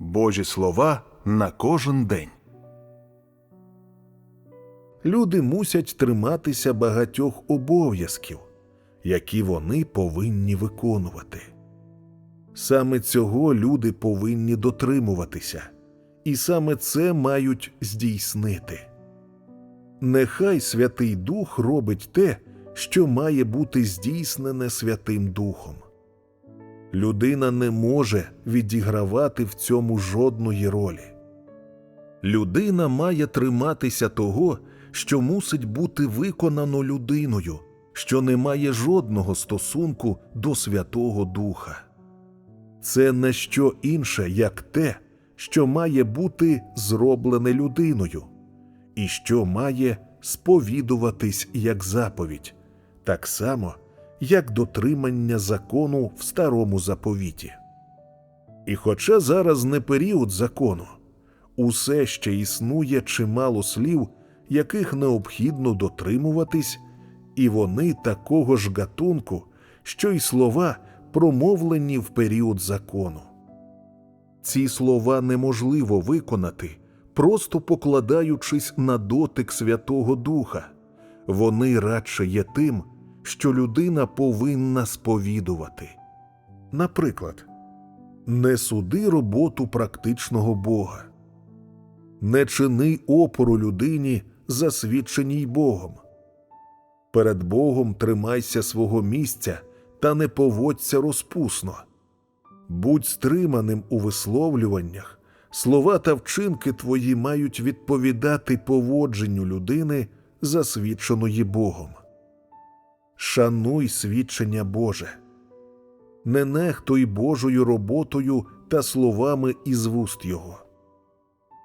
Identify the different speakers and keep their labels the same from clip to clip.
Speaker 1: Божі слова на кожен день.
Speaker 2: Люди мусять триматися багатьох обов'язків, які вони повинні виконувати. Саме цього люди повинні дотримуватися, і саме це мають здійснити. Нехай Святий Дух робить те, що має бути здійснене Святим Духом. Людина не може відігравати в цьому жодної ролі. Людина має триматися того, що мусить бути виконано людиною, що не має жодного стосунку до Святого Духа. Це не що інше, як те, що має бути зроблене людиною, і що має сповідуватись як заповідь, так само, як дотримання закону в старому заповіті. І хоча зараз не період закону, усе ще існує чимало слів, яких необхідно дотримуватись, і вони такого ж гатунку, що й слова, промовлені в період закону. Ці слова неможливо виконати, просто покладаючись на дотик Святого Духа. Вони радше є тим, що людина повинна сповідувати. Наприклад, не суди роботу практичного Бога, не чини опору людині, засвідченій Богом. Перед Богом тримайся свого місця та не поводься розпусно. Будь стриманим у висловлюваннях, слова та вчинки твої мають відповідати поводженню людини, засвідченої Богом. Шануй свідчення Боже, не нехтуй Божою роботою та словами із вуст Його,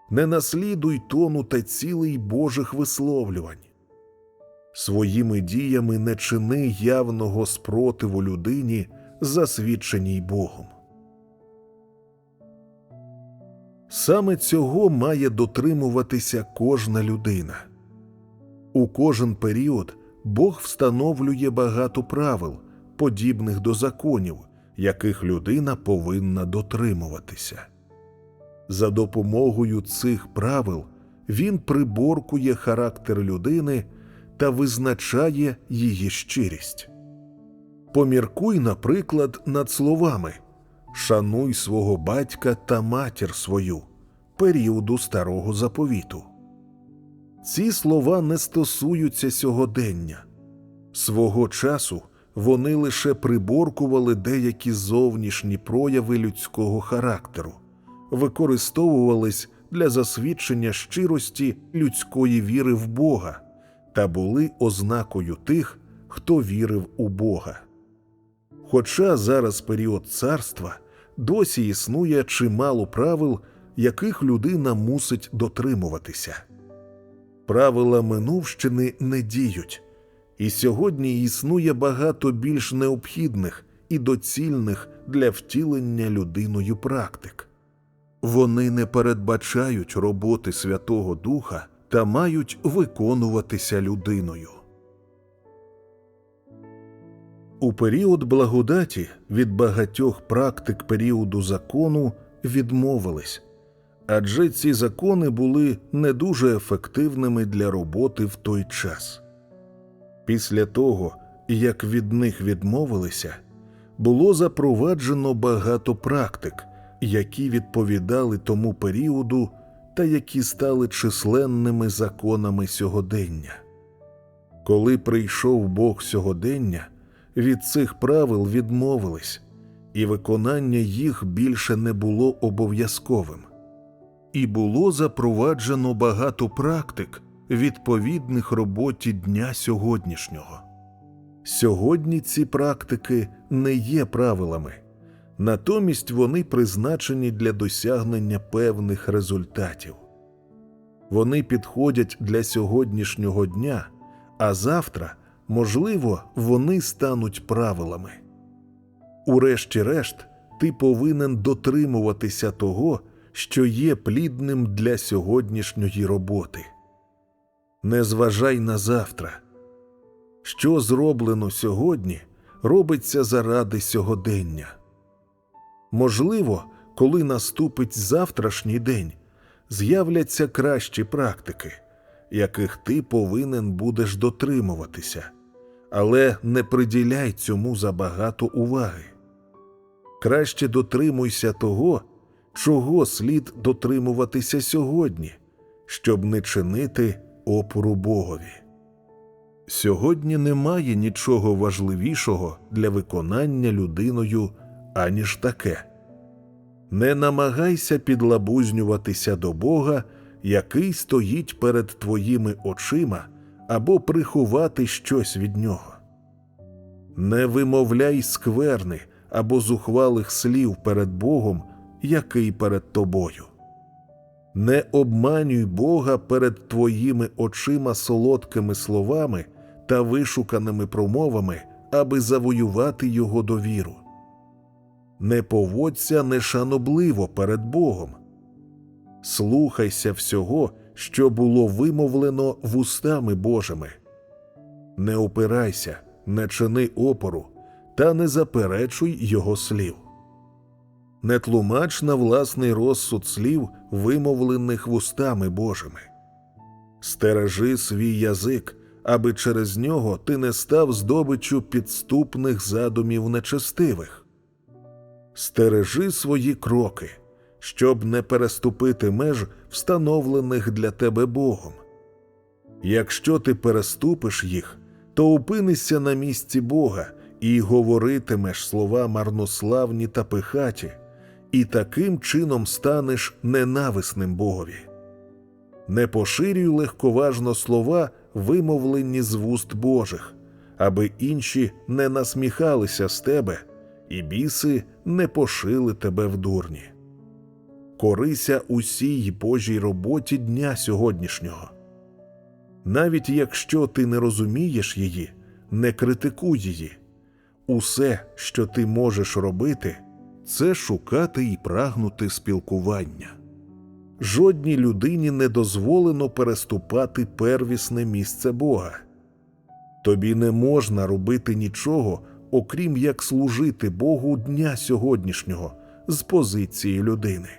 Speaker 2: не наслідуй тону та цілий Божих висловлювань. Своїми діями не чини явного спротиву людині, засвідченій Богом. Саме цього має дотримуватися кожна людина. У кожен період Бог встановлює багато правил, подібних до законів, яких людина повинна дотримуватися. За допомогою цих правил він приборкує характер людини та визначає її щирість. Поміркуй, наприклад, над словами Шануй свого батька та матір свою періоду старого заповіту. Ці слова не стосуються сьогодення. Свого часу вони лише приборкували деякі зовнішні прояви людського характеру, використовувались для засвідчення щирості людської віри в Бога та були ознакою тих, хто вірив у Бога. Хоча зараз період царства досі існує чимало правил, яких людина мусить дотримуватися. Правила минувщини не діють, і сьогодні існує багато більш необхідних і доцільних для втілення людиною практик. Вони не передбачають роботи Святого Духа та мають виконуватися людиною. У період благодаті від багатьох практик періоду закону відмовились, адже ці закони були не дуже ефективними для роботи в той час. Після того, як від них відмовилися, було запроваджено багато практик, які відповідали тому періоду та які стали численними законами сьогодення. Коли прийшов Бог сьогодення, від цих правил відмовились, і виконання їх більше не було обов'язковим. І було запроваджено багато практик, відповідних роботі дня сьогоднішнього. Сьогодні ці практики не є правилами, натомість вони призначені для досягнення певних результатів. Вони підходять для сьогоднішнього дня, а завтра, можливо, вони стануть правилами. Урешті-решт, ти повинен дотримуватися того, що є плідним для сьогоднішньої роботи. Не зважай на завтра. Що зроблено сьогодні, робиться заради сьогодення. Можливо, коли наступить завтрашній день, з'являться кращі практики, яких ти повинен будеш дотримуватися, але не приділяй цьому забагато уваги. Краще дотримуйся того, чого слід дотримуватися сьогодні, щоб не чинити опору Богові. Сьогодні немає нічого важливішого для виконання людиною, аніж таке. Не намагайся підлабузнюватися до Бога, який стоїть перед твоїми очима, або приховати щось від нього. Не вимовляй скверни або зухвалих слів перед Богом, який перед тобою. Не обманюй Бога перед твоїми очима солодкими словами та вишуканими промовами, аби завоювати Його довіру. Не поводься нешанобливо перед Богом. Слухайся всього, що було вимовлено вустами Божими. Не опирайся, не чини опору та не заперечуй Його слів. Не тлумач на власний розсуд слів, вимовлених вустами Божими. Стережи свій язик, аби через нього ти не став здобиччю підступних задумів нечестивих. Стережи свої кроки, щоб не переступити меж, встановлених для тебе Богом. Якщо ти переступиш їх, то опинишся на місці Бога і говоритимеш слова марнославні та пихаті, і таким чином станеш ненависним Богові. Не поширюй легковажно слова, вимовлені з вуст Божих, аби інші не насміхалися з тебе, і біси не пошили тебе в дурні. Корися усій Божій роботі дня сьогоднішнього. Навіть якщо ти не розумієш її, не критикуй її. Усе, що ти можеш робити, це шукати і прагнути спілкування. Жодній людині не дозволено переступати первісне місце Бога. Тобі не можна робити нічого, окрім як служити Богу дня сьогоднішнього з позиції людини.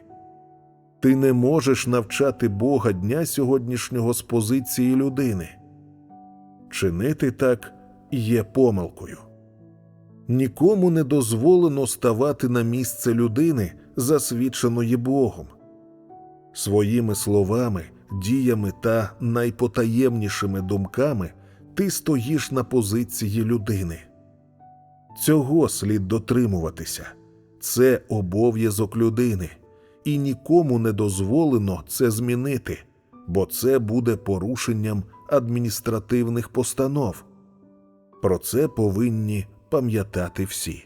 Speaker 2: Ти не можеш навчати Бога дня сьогоднішнього з позиції людини. Чинити так є помилкою. Нікому не дозволено ставати на місце людини, засвідченої Богом. Своїми словами, діями та найпотаємнішими думками ти стоїш на позиції людини. Цього слід дотримуватися. Це обов'язок людини, і нікому не дозволено це змінити, бо це буде порушенням адміністративних постанов. Про це повинні пам'ятати всі.